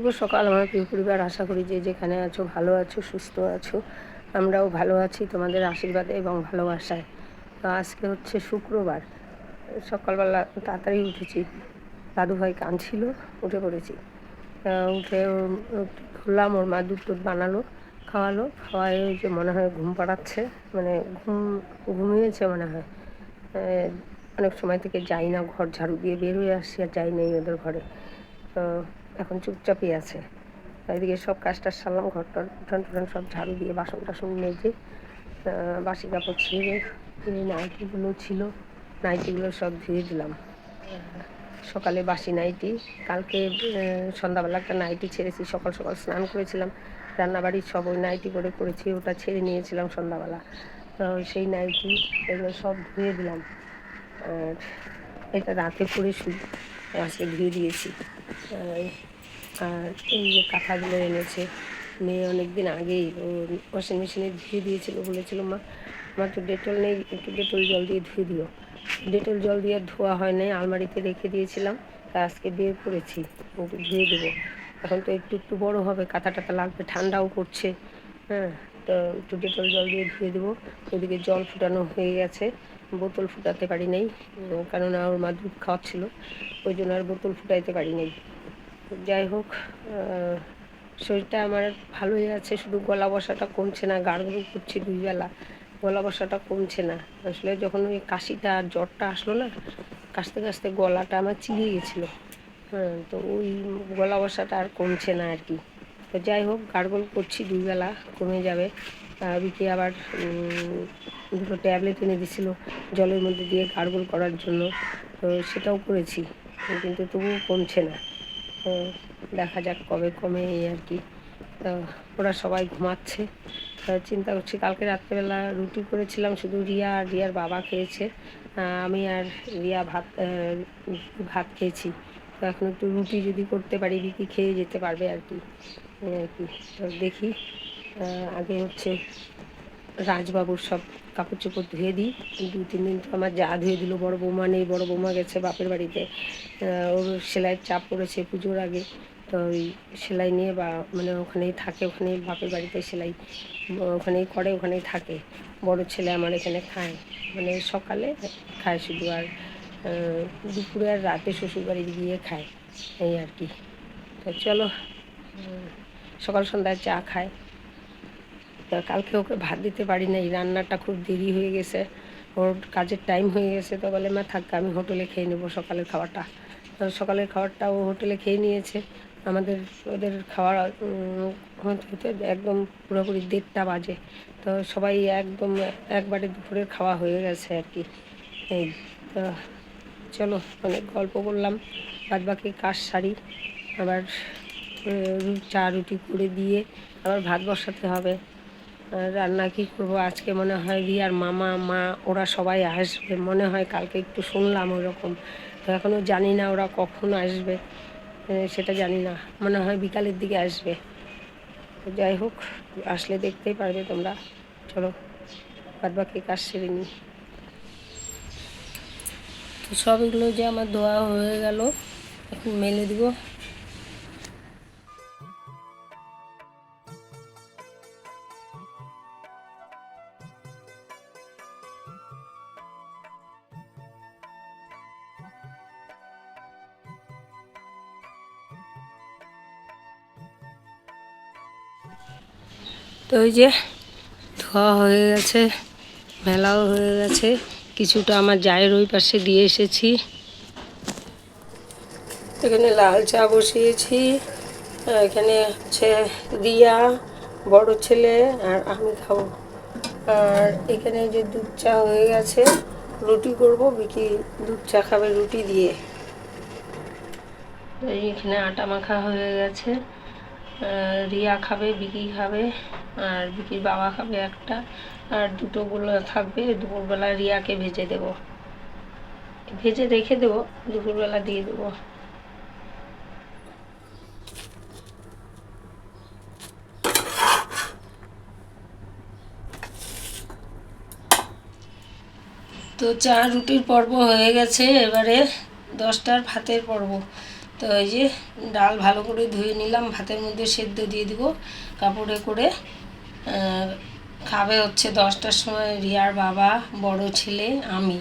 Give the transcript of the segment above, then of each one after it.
শুভ সকাল আমার প্রিয় পরিবার। আশা করি যে যেখানে আছো, ভালো আছো, সুস্থ আছো, আমরাও ভালো আছি তোমাদের আশীর্বাদে এবং ভালোবাসায়। তো আজকে হচ্ছে শুক্রবার। সকালবেলা তাড়াতাড়ি উঠেছি। দাদু ভাই কাঁদছিল, উঠে পড়েছি। উঠে ধরলাম ওর মা দুধ টুধ বানালো, খাওয়ালো। খাওয়াই ওই যে মনে হয় ঘুম পাড়াচ্ছে মানে ঘুম ঘুমিয়েছে মনে হয়। অনেক সময় থেকে যাই না, ঘর ঝাড়ু দিয়ে বের হয়ে আসছি আর যাই নাই ওদের ঘরে। তো এখন চুপচাপই আছে। এদিকে সব কাজটা সারলাম ঘরটা উঠান টুঠান সব ঝাড়ু দিয়ে বাসন টাসন মেজে বাসি কাপড় ছিঁড়ে নাইটিগুলো ছিল, নাইটিগুলো সব ধুয়ে দিলাম। সকালে বাসি নাইটি, কালকে সন্ধ্যাবেলা একটা নাইটি ছেড়েছি, সকাল সকাল স্নান করেছিলাম, রান্নাবাড়ির সব ওই নাইটি করে করেছি, ওটা ছেড়ে নিয়েছিলাম সন্ধ্যাবেলা। তো সেই নাইটি, এগুলো সব ধুয়ে দিলাম। আর এটা রাতে করে শুই। আজকে ধুয়ে দিয়েছি। আর এই যে কাঁথাগুলো এনেছে, মেয়ে অনেক দিন আগেই, ও ওয়াশিং মেশিনে ধুয়ে দিয়েছিল, বলেছিল, মা, আমার তো ডেটল নেই, একটু ডেটল জল দিয়ে ধুয়ে দিও। ডেটল জল দিয়ে ধোয়া হয় নাই, আলমারিতে রেখে দিয়েছিলাম, তা আজকে বের করেছি একটু ধুয়ে দেবো। এখন তো একটু একটু বড় হবে কাঁথা টাথা লাগবে, ঠান্ডাও পড়ছে হ্যাঁ তো একটু ডেটল জল দিয়ে ধুয়ে দেবো। ওদিকে জল ফুটানো হয়ে গেছে বোতল ফুটাতে পারি নাই কেননা ওর মা দুধ খাওয়াচ্ছিল, ওই জন্য আর বোতল ফুটাইতে পারি নাই। যাই হোক শরীরটা আমার ভালোই আছে, শুধু গলা বসাটা কমছে না গাড়গুলো করছি দুই বেলা, গলা বসাটা কমছে না। আসলে যখন ওই কাশিটা আর জ্বরটা আসলো না, কাশতে কাশতে গলাটা আমার চিড়ে গেছিল। হ্যাঁ তো ওই গলা বসাটা আর কমছে না আর কি। তো যাই হোক গার্গল করছি দুই বেলা, কমে যাবে। বিকি আবার দুটো ট্যাবলেট এনে দিছিল জলের মধ্যে দিয়ে গার্গল করার জন্য। তো সেটাও করেছি, কিন্তু তবুও কমছে না। দেখা যাক কবে কমে এই আর কি। তো ওরা সবাই ঘুমাচ্ছে। চিন্তা করছি, কালকে রাত্রেবেলা রুটি করেছিলাম, শুধু রিয়া আর রিয়ার বাবা খেয়েছে। আমি আর রিয়া ভাত ভাত খেয়েছি। তো এখন একটু রুটি যদি করতে পারি, বিকি খেয়ে যেতে পারবে আর কি। আর কি। তো দেখি আগে হচ্ছে রাজবাবুর সব কাপড় চোপড় ধুয়ে দিই। দু তিন দিন তো আমার যা ধুয়ে দিল, বড় বৌমা নেই, বড় বৌমা গেছে বাপের বাড়িতে। ওর সেলাইয়ের চাপ পড়েছে পুজোর আগে। তো ওই সেলাই নিয়ে বা মানে ওখানেই থাকে, ওখানেই বাপের বাড়িতে সেলাই, ওখানেই করে, ওখানেই থাকে। বড় ছেলে আমার এখানে খায়। মানে সকালে খায় শুধু আর দুপুরে আর রাতে শ্বশুরবাড়ি গিয়ে খায়। এই আর কি। তো চলো সকাল সন্ধ্যায় চা খায়। তা কালকে ওকে ভাত দিতে পারি না এই রান্নাটা খুব দেরি হয়ে গেছে। ওর কাজের টাইম হয়ে গেছে, তো বলে, মা, থাক, আমি হোটেলে খেয়ে নেব সকালের খাবারটা। সকালের খাবারটা ও হোটেলে খেয়ে নিয়েছে। আমাদের, ওদের খাওয়ার হতে একদম পুরোপুরি দেড়টা বাজে। তো সবাই একদম একবারে দুপুরের খাওয়া হয়ে গেছে আর কি। এই, তো চলো, অনেক গল্প করলাম বাদ বাকি কাজ সারি। আবার চা, রুটি করে দিয়ে আবার ভাত বসাতে হবে। রান্না কী করব? আজকে মনে হয় রিয়ার মামা, মা, ওরা সবাই আসবে। মনে হয় কালকে একটু শুনলাম ওরকম। তো এখনও জানি না ওরা কখন আসবে। সেটা জানি না। মনে হয় বিকালের দিকে আসবে। যাই হোক, আসলে দেখতেই পারবে তোমরা। চলো বাদ বাকি কাজ সেরে নিই। তো যে আমার ধোয়া হয়ে গেল, এখন মেলে দিব। তো ওই যে ধোয়া হয়ে গেছে, মেলাও হয়ে গেছে, কিছুটা আমার জায়ের ওই পাশে দিয়ে এসেছি। এখানে লাল চা বসিয়েছি এখানে হচ্ছে রিয়া বড় ছেলে, আর আমি খাব। আর এখানে যে দুধ চা হয়ে গেছে, রুটি করব, বিকি দুধ চা খাবে রুটি দিয়ে। এখানে আটা মাখা হয়ে গেছে রিয়া খাবে, বিকি খাবে। আর বিকির বাবা খাবে একটা, আর দুটো গুলো থাকবে, দুপুরবেলা রিয়াকে ভেজে দেব। ভেজে রেখে দেবো, দুপুরবেলা দিয়ে দেবো। তো চা রুটির পর্ব হয়ে গেছে, এবারে দশটার ভাতের পর্ব। তো এই যে ডাল ভালো করে ধুয়ে নিলাম, ভাতের মধ্যে সেদ্ধ দিয়ে দিব, কাপড়ে করে। খাবে হচ্ছে দশটার সময় রিয়ার বাবা, বড় ছেলে, আমি।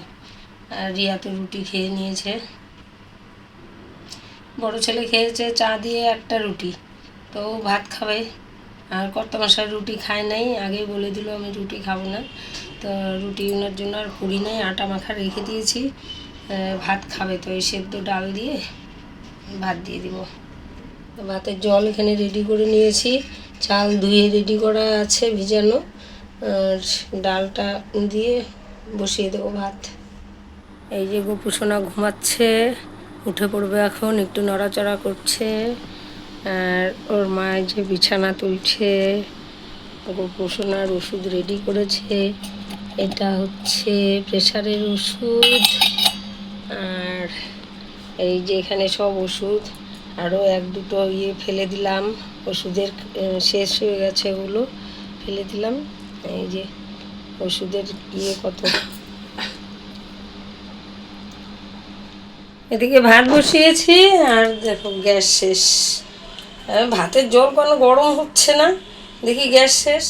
আর রিয়া তো রুটি খেয়ে নিয়েছে। বড় ছেলে খেয়েছে চা দিয়ে একটা রুটি। তো ভাত খাবে। আর কত কর্তমশাই রুটি খায় নাই। আগেই বলে দিল, আমি রুটি খাব না। তো রুটি ওনার জন্য আর করি নাই, আটা মাখা রেখে দিয়েছি। ভাত খাবে। তো এই সেদ্ধ ডাল দিয়ে ভাত দিয়ে দিব। ভাতের জল এখানে রেডি করে নিয়েছি। চাল ধুয়ে রেডি করা আছে ভিজানো। আর ডালটা দিয়ে বসিয়ে দেবো ভাত। এই যে গোপুসোনা ঘুমাচ্ছে, উঠে পড়বে এখন, একটু নড়াচড়া করছে। আর ওর মা যে বিছানা তুলছে গোপুসোনার ওষুধ রেডি করেছে। এটা হচ্ছে প্রেশারের ওষুধ। আর এই যে এখানে সব ওষুধ আরও এক দুটো ইয়ে ফেলে দিলাম। ওষুধের শেষ হয়ে গেছে ওগুলো ফেলে দিলাম। এই যে ওষুধের ইয়ে কত। এদিকে ভাত বসিয়েছি আর দেখো গ্যাস শেষ। ভাতের জল কোনো গরম হচ্ছে না। দেখি গ্যাস শেষ।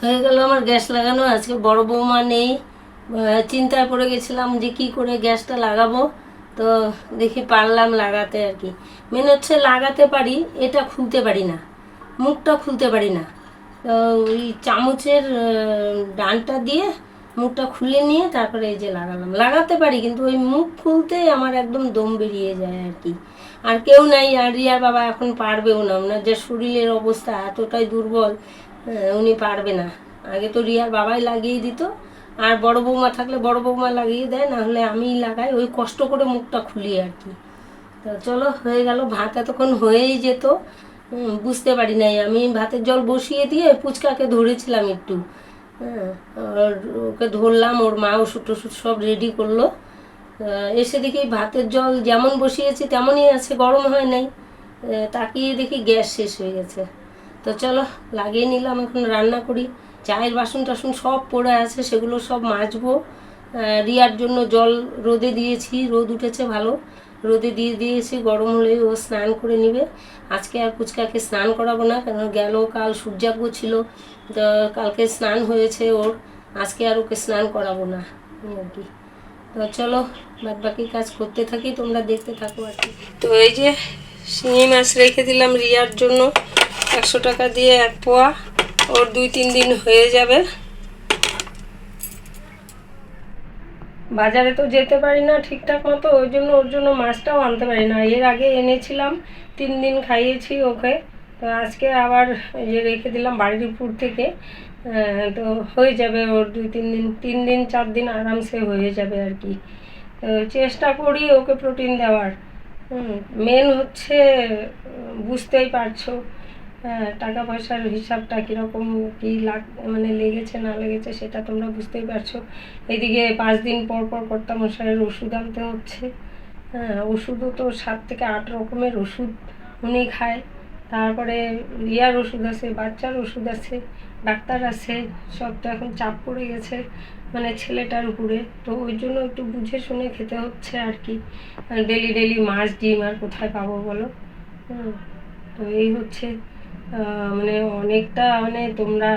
হয়ে গেল আমার গ্যাস লাগানো। আজকে বড় বৌমা নেই। চিন্তায় পড়ে গেছিলাম যে কি করে গ্যাসটা লাগাবো। তো দেখি পারলাম লাগাতে আর কি। মেন হচ্ছে লাগাতে পারি, এটা খুলতে পারি না। মুখটা খুলতে পারি না। তো ওই চামচের ডানটা দিয়ে মুখটা খুলে নিয়ে তারপরে এই যে লাগালাম। লাগাতে পারি, কিন্তু ওই মুখ খুলতে আমার একদম দম বেরিয়ে যায় আর কি। আর কেউ নাই, আর রিয়ার বাবা এখন পারবেও না। ওনার যে শরীরের অবস্থা এতটাই দুর্বল উনি পারবে না। আগে তো রিয়ার বাবাই লাগিয়ে দিত, আর বড় বৌমা থাকলে বড় বৌমা লাগিয়ে দেয়, না হলে আমিই লাগাই, ওই কষ্ট করে মুখটা খুলি আর কি। তো চলো, হয়ে গেল, ভাত এতক্ষণ হয়েই যেত। বুঝতে পারি নাই আমি, ভাতের জল বসিয়ে দিয়ে পুচকাকে ধরেছিলাম একটু। হ্যাঁ ওকে ধরলাম, ওর মা ওষুধ টষুধ সব রেডি করল। এসে দেখি ভাতের জল যেমন বসিয়েছি, তেমনই আছে, গরম হয় নাই। তাকিয়ে দেখি গ্যাস শেষ হয়ে গেছে। তো চলো, লাগিয়ে নিলাম, এখন রান্না করি। চায়ের বাসন টাসন সব পড়ে আছে, সেগুলো সব মাজবো। রিয়ার জন্য জল রোদে দিয়েছি, রোদ উঠেছে ভালো। রোদে দিয়ে দিয়েছি, গরম হলে ও স্নান করে নিবে। আজকে আর পুচকাকে স্নান করাবো না, কেন গেল, কাল সূর্যাগ্য ছিল, তো কালকে স্নান হয়েছে ওর। আজকে আর ওকে স্নান করাবো না আর কি। তো চলো বাদ বাকি কাজ করতে থাকি, তোমরা দেখতে থাকো আর কি। তো এই যে শিঙি মাছ রেখে দিলাম রিয়ার জন্য। একশো টাকা দিয়ে এক পোয়া। ওর দুই তিন দিন হয়ে যাবে। বাজারে তো যেতে পারি না ঠিকঠাক মতো, ওই জন্য ওর জন্য মাছটাও আনতে পারি না। এর আগে এনেছিলাম, তিন দিন খাইয়েছি ওকে। তো আজকে আবার এই যে রেখে দিলাম বাড়ির উপর থেকে তো হয়ে যাবে ওর দুই তিন দিন তিন দিন, চার দিন আরামসে হয়ে যাবে আর কি। চেষ্টা করি ওকে প্রোটিন দেওয়ার। মেন হচ্ছে, বুঝতেই পারছ হ্যাঁ টাকা পয়সার হিসাবটা কীরকম, কী লাগ মানে লেগেছে, না লেগেছে, সেটা তোমরা বুঝতেই পারছ। এদিকে পাঁচ দিন পর পর কর্তামশাইয়ের ওষুধ আনতে হচ্ছে। হ্যাঁ ওষুধও তো সাত থেকে আট রকমের ওষুধ উনি খায়। তারপরে ইয়ার ওষুধ আছে, বাচ্চার ওষুধ আছে, ডাক্তার আছে সব তো এখন চাপ পড়ে গেছে মানে ছেলেটার উপরে। তো ওই জন্য একটু বুঝে শুনে খেতে হচ্ছে আর কি। ডেলি ডেলি মাছ, ডিম আর কোথায় পাবো বলো? তো এই হচ্ছে মানে অনেকটা মানে তোমরা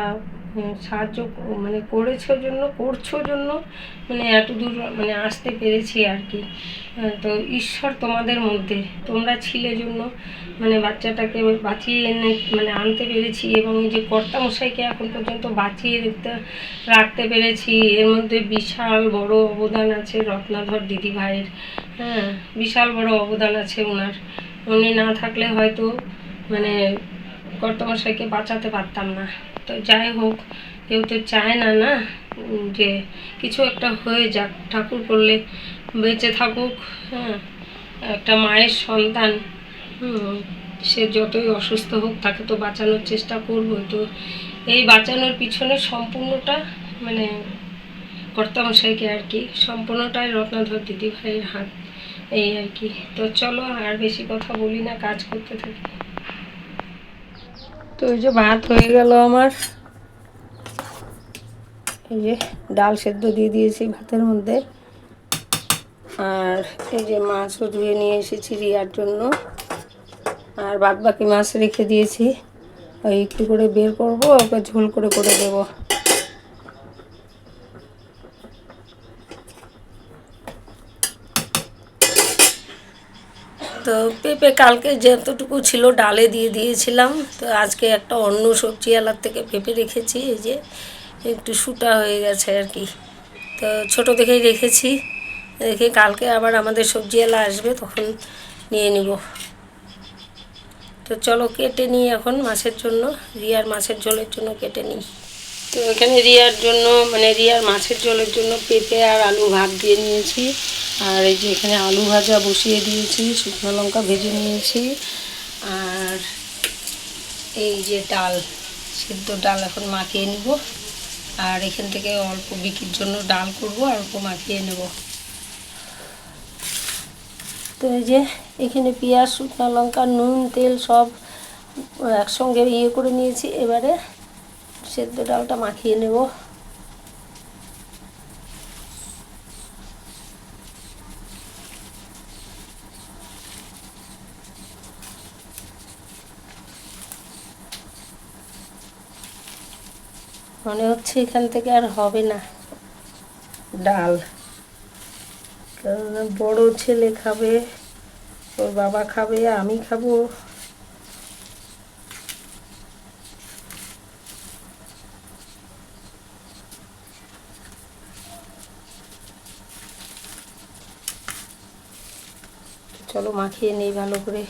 সাহায্য মানে করেছ জন্য, করছ জন্য মানে এত দূর মানে আসতে পেরেছি আর কি। তো ঈশ্বর তোমাদের মধ্যে, তোমরা ছিলে জন্য মানে বাচ্চাটাকে বাঁচিয়ে এনে মানে আনতে পেরেছি এবং এই যে কর্তামশাইকে এখন পর্যন্ত বাঁচিয়ে রাখতে রাখতে পেরেছি। এর মধ্যে বিশাল বড় অবদান আছে রত্নাধর দিদি ভাইয়ের। হ্যাঁ বিশাল বড় অবদান আছে ওনার। উনি না থাকলে হয়তো মানে কর্তমশাইকে বাঁচাতে পারতাম না। তো যাই হোক, কেউ তো চায় না না? যে কিছু একটা হয়ে যাক, ঠাকুর করলে বেঁচে থাকুক হ্যাঁ? একটা মায়ের সন্তান সে যতই অসুস্থ হোক, তাকে তো বাঁচানোর চেষ্টা করব তো এই বাঁচানোর পিছনে সম্পূর্ণটা মানে কর্তামশাইকে আর কি, সম্পূর্ণটাই রত্নাধর দিদি ভাইয়ের হাত, এই আর কি। তো চলো, আর বেশি কথা বলি না, কাজ করতে থাকি। তো ওই যে ভাত হয়ে গেল আমার। এই যে ডাল সেদ্ধ দিয়ে দিয়েছি ভাতের মধ্যে। আর এই যে মাছও ধুয়ে নিয়ে এসেছি রিয়ার জন্য। আর বাদ বাকি মাছ রেখে দিয়েছি। ওই একটু করে বের করব, ওকে ঝোল করে করে দেবো। তো পেঁপে কালকে যতটুকু ছিল ডালে দিয়ে দিয়েছিলাম। তো আজকে একটা অন্য সবজিওয়ালার থেকে পেঁপে রেখেছি, এই যে একটু সুটা হয়ে গেছে আর কি। তো ছোট দেখেই রেখেছি, রেখে কালকে আবার আমাদের সবজিওয়ালা আসবে, তখন নিয়ে নিব। তো চলো কেটে নিই এখন মাছের জন্য, রিয়ার মাছের ঝোলের জন্য কেটে নিই। তো এখানে রিয়ার জন্য মানে রিয়ার মাছের ঝোলের জন্য পেঁপে আর আলু ভাত দিয়ে নিয়েছি। আর এই যে এখানে আলু ভাজা বসিয়ে দিয়েছি, শুকনো লঙ্কা ভেজে নিয়েছি, আর এই যে ডাল, সিদ্ধ ডাল এখন মাখিয়ে নিব, আর এখান থেকে অল্প বিক্রির জন্য ডাল করব, আর অল্প মাখিয়ে নেব। তো এই যে এখানে পেঁয়াজ, শুকনো লঙ্কা, নুন, তেল সব একসঙ্গে ইয়ে করে নিয়েছি, এবারে সেদ্ধ ডালটা মাখিয়ে নেব। মনে হচ্ছে এখান থেকে আর হবে না। ডাল। বড় ছেলে খাবে, ওর বাবা খাবে, আমি খাব। চলো মাখিয়ে নেই ভালো করে।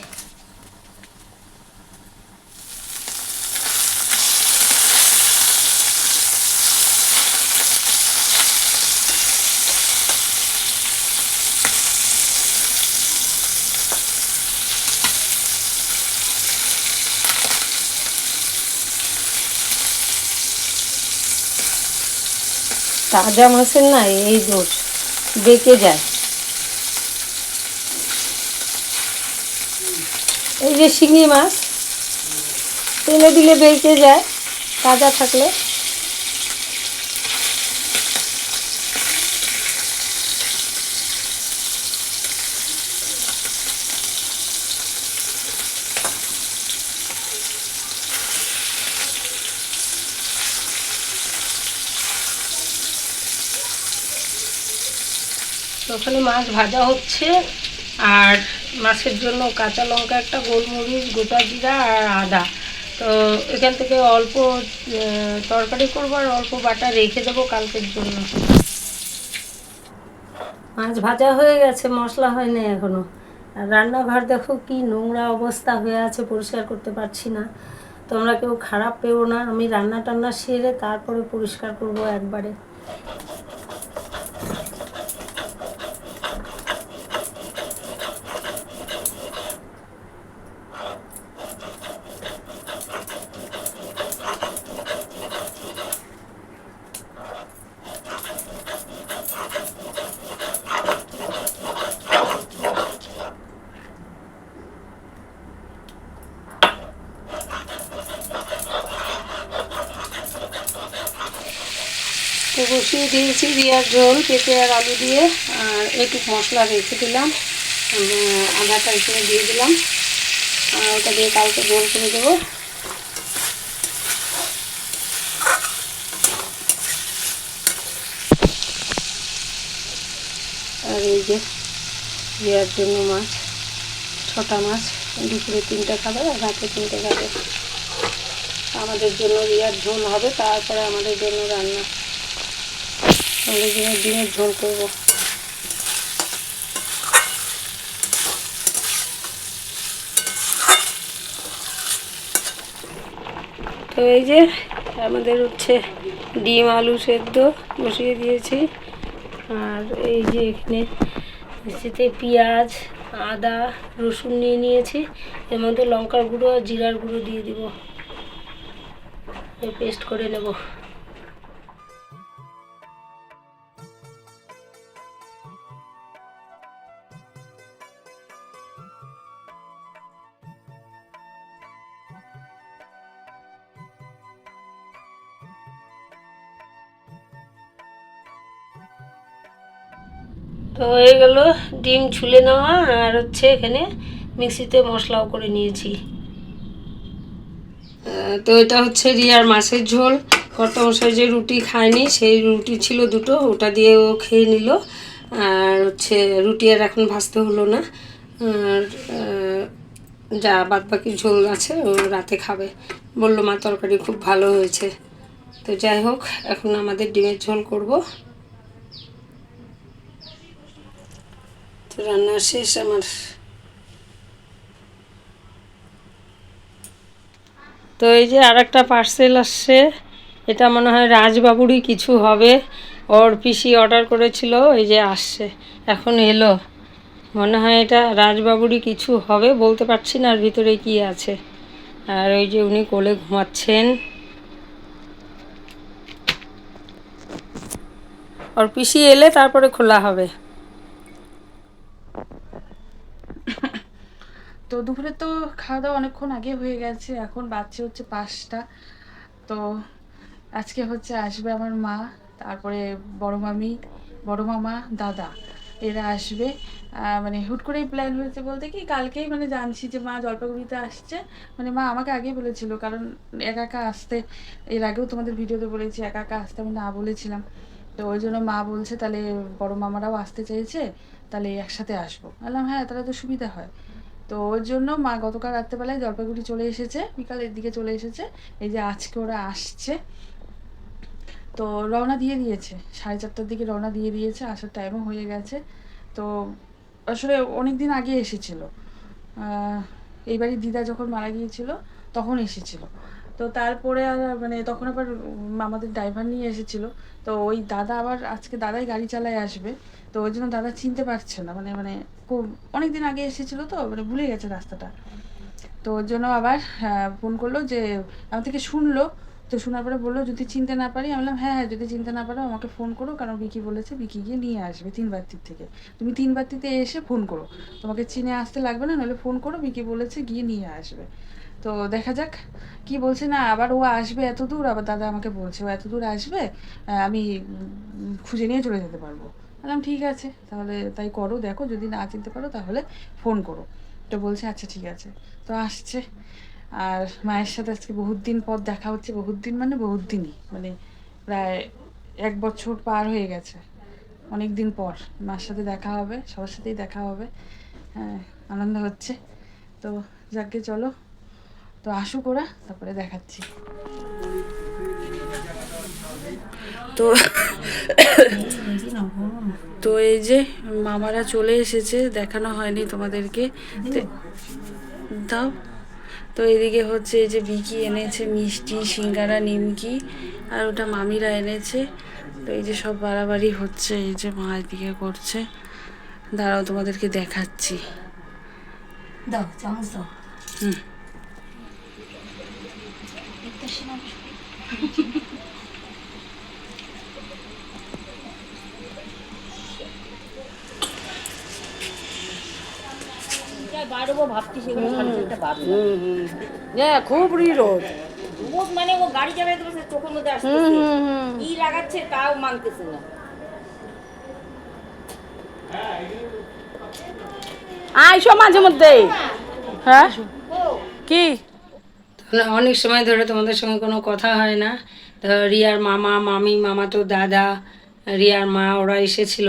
তাজা মাছের না এই দোষ বেঁকে যায়। এই যে শিঙি মাছ তেলে দিলে বেঁকে যায়, তাজা থাকলে। তো ওখানে মাছ ভাজা হচ্ছে। আর মাছের জন্য কাঁচা লঙ্কা একটা গোলমরিচ, গোটা জিরা আর আদা। তো এখান থেকে অল্প তরকারি করব আর অল্প বাটা রেখে দেবো কালকের জন্য। মাছ ভাজা হয়ে গেছে, মশলা হয়নি এখনও। আর রান্নাঘর দেখো কি নোংরা অবস্থা হয়ে আছে, পরিষ্কার করতে পারছি না। তোমরা কেউ খারাপ পেও না, আমি রান্না টান্না সেরে তারপরে পরিষ্কার করব একবারে তো বসিয়ে দিয়েছি রিয়ার ঝোল পেঁপে আর আলু দিয়ে, আর একটু মশলা রেখে দিলাম। আদাটা এখানে দিয়ে দিলাম। আর ওটা দিয়ে কালকে ঝোল করে দেবো। আর এই যে রিয়ার জন্য মাছ, ছটা মাছ, দুপুরে তিনটে খাবে আর রাতে তিনটে খাবে। আমাদের জন্য রিয়ার ঝোল হবে, তারপরে আমাদের জন্য রান্না। আমাদের জন্য ডিমের ঝোল করব। তো এই যে আমাদের হচ্ছে ডিম আলু সেদ্ধ বসিয়ে দিয়েছি। আর এই যে এখানে সেতে পেঁয়াজ, আদা, রসুন নিয়ে নিয়েছি। এর মধ্যে লঙ্কার গুঁড়ো আর জিরার গুঁড়ো দিয়ে দিব। পেস্ট করে নেব। হয়ে গেল। ডিম ছুলে নেওয়া আর হচ্ছে এখানে মিক্সিতে মশলাও করে নিয়েছি। তো এটা হচ্ছে রিয়ার মাছের ঝোল। কর্তামশাই যে রুটি খায়নি, সেই রুটি ছিল দুটো, ওটা দিয়ে ও খেয়ে নিল। আর হচ্ছে রুটি আর এখন ভাজতে হলো না। আর যা বাদ বাকি ঝোল আছে, ও রাতে খাবে। বলল, মা, তরকারি খুব ভালো হয়েছে। তো যাই হোক, এখন আমাদের ডিমের ঝোল করব। রান্না শেষ আমার। তো এই যে আর একটা পার্সেল আসছে, এটা মনে হয় রাজবাবুরই কিছু হবে। ওর পিসি অর্ডার করেছিল, এই যে আসছে, এখন এলো। মনে হয় এটা রাজবাবুরই কিছু হবে, বলতে পারছি না আর ভিতরে কি আছে। আর ওই যে উনি কোলে ঘুমাচ্ছেন। ওর পিসি এলে তারপরে খোলা হবে তো দুপুরে তো খাওয়া দাওয়া অনেকক্ষণ আগে হয়ে গেছে, এখন বাচ্চা হচ্ছে পাঁচটা। তো আজকে হচ্ছে আসবে আমার মা, তারপরে বড় মামি, বড় মামা, দাদা। এরা আসবে। মানে হুট করেই প্ল্যান হয়েছে বলতে কি, কালকেই মানে জানছি যে মা জলপাইগুড়িতে আসছে। মানে মা আমাকে আগেই বলেছিল, কারণ একা একা আসতে, এর আগেও তোমাদের ভিডিওতে বলেছি, একা একা আসতে আমি না বলেছিলাম। তো ওই জন্য মা বলছে, তাহলে বড় মামারাও আসতে চেয়েছে তাহলে একসাথে আসব। বললাম হ্যাঁ তাহলে তো সুবিধা হয়। তো ওর জন্য মা গতকাল রাত্রেবেলায় জলপাইগুড়ি চলে এসেছে বিকালের দিকে চলে এসেছে। এই যে আজকে ওরা আসছে। তো রওনা দিয়ে দিয়েছে, সাড়ে চারটার দিকে রওনা দিয়ে দিয়েছে, আসার টাইমও হয়ে গেছে। তো আসলে অনেক দিন আগে এসেছিল। এইবারই দিদা যখন মারা গিয়েছিল, তখন এসেছিল। তো তারপরে আর মানে তখন আবার আমাদের ড্রাইভার নিয়ে এসেছিল। তো ওই দাদা আবার আজকে দাদাই গাড়ি চালায় আসবে। তো ওই জন্য দাদা চিনতে পারছে না। মানে মানে অনেক দিন আগে এসেছিল তো মানে ভুলে গেছে রাস্তাটা। তো ওর জন্য আবার ফোন করল যে আমার থেকে শুনলো। তো শোনার পরে বলল, যদি চিনতে না পারি, আমি বললাম হ্যাঁ হ্যাঁ যদি চিনতে না পারো, আমাকে ফোন করো। কারণ বিকি বলেছে বিকি গিয়ে নিয়ে আসবে তিন বাত্তির থেকে। তুমি তিন বাত্তিতে এসে ফোন করো। তোমাকে চিনে আসতে লাগবে না, নাহলে ফোন করো বিকি বলেছে, গিয়ে নিয়ে আসবে। তো দেখা যাক কি বলছে না, আবার ও আসবে এত দূর, আবার দাদা আমাকে বলছে, ও এত দূর আসবে আমি খুঁজে নিয়ে চলে যেতে পারব। বললাম, ঠিক আছে, তাহলে তাই করো, দেখো, যদি না চিনতে পারো তাহলে ফোন করো। তো বলছে আচ্ছা ঠিক আছে। তো আসছে। আর মায়ের সাথে আজকে বহুত দিন পর দেখা হচ্ছে, বহুত দিন মানে বহুত দিনই মানে প্রায় এক বছর পার হয়ে গেছে, অনেক দিন পর। মার সাথে দেখা হবে, সবার সাথেই দেখা হবে হ্যাঁ আনন্দ হচ্ছে। তো যাকে চলো, তো আসুক ওরা, তারপরে দেখাচ্ছি। তো তো এই যে মামারা চলে এসেছে দেখানো হয়নি তোমাদেরকে। দাও। তো এদিকে হচ্ছে এই যে বিকি এনেছে মিষ্টি সিঙ্গারা নিমকি আর ওটা মামিরা এনেছে। তো এই যে সব বাড়াবাড়ি হচ্ছে এই যে মা এদিকে করছে। দাঁড়াও তোমাদেরকে দেখাচ্ছি। দাও চামচ দাও। হুম। বাড়বো ভাবছি সেগুলো সাড়ে চারটে বাড়বো হুম হুম। হ্যাঁ খুব রোদ রোদ মানে ও গাড়ি বসে চোখের মধ্যে ই লাগাচ্ছে তাও মানতেছে না। আইসো মাঝে মধ্যে। হ্যাঁ? কি? অনেক সময় ধরে তোমাদের সঙ্গে কোনো কথা হয় না। তো রিয়ার মামা মামি মামা তো দাদা রিয়ার মা ওরা এসেছিল।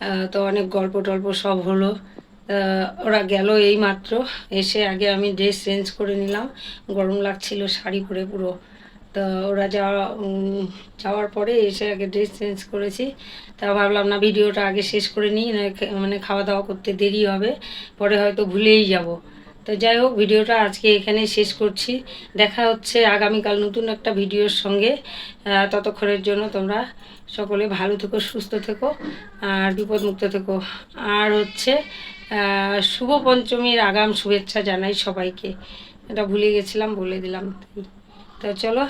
আহ, তো অনেক গল্প টল্প সব হলো। ওরা গেল এই মাত্র। এসে আগে আমি ড্রেস চেঞ্জ করে নিলাম। গরম লাগছিল শাড়ি পরে পুরো। তো ওরা যাওয়া যাওয়ার পরে এসে আগে ড্রেস চেঞ্জ করেছি। তা ভাবলাম না, ভিডিওটা আগে শেষ করে নিই মানে খাওয়া দাওয়া করতে দেরি হবে। পরে হয়তো ভুলেই যাব। তো যাই হোক, ভিডিওটা আজকে এখানে শেষ করছি। দেখা হচ্ছে আগামীকাল নতুন একটা ভিডিওর সঙ্গে। ততক্ষণের জন্য তোমরা সকলে ভালো থেকো, সুস্থ থেকো, আর বিপদমুক্ত থেকো। আর হচ্ছে শুভ পঞ্চমীর আগাম শুভেচ্ছা জানাই সবাইকে। এটা ভুলে গেছিলাম বলে দিলাম তো চলো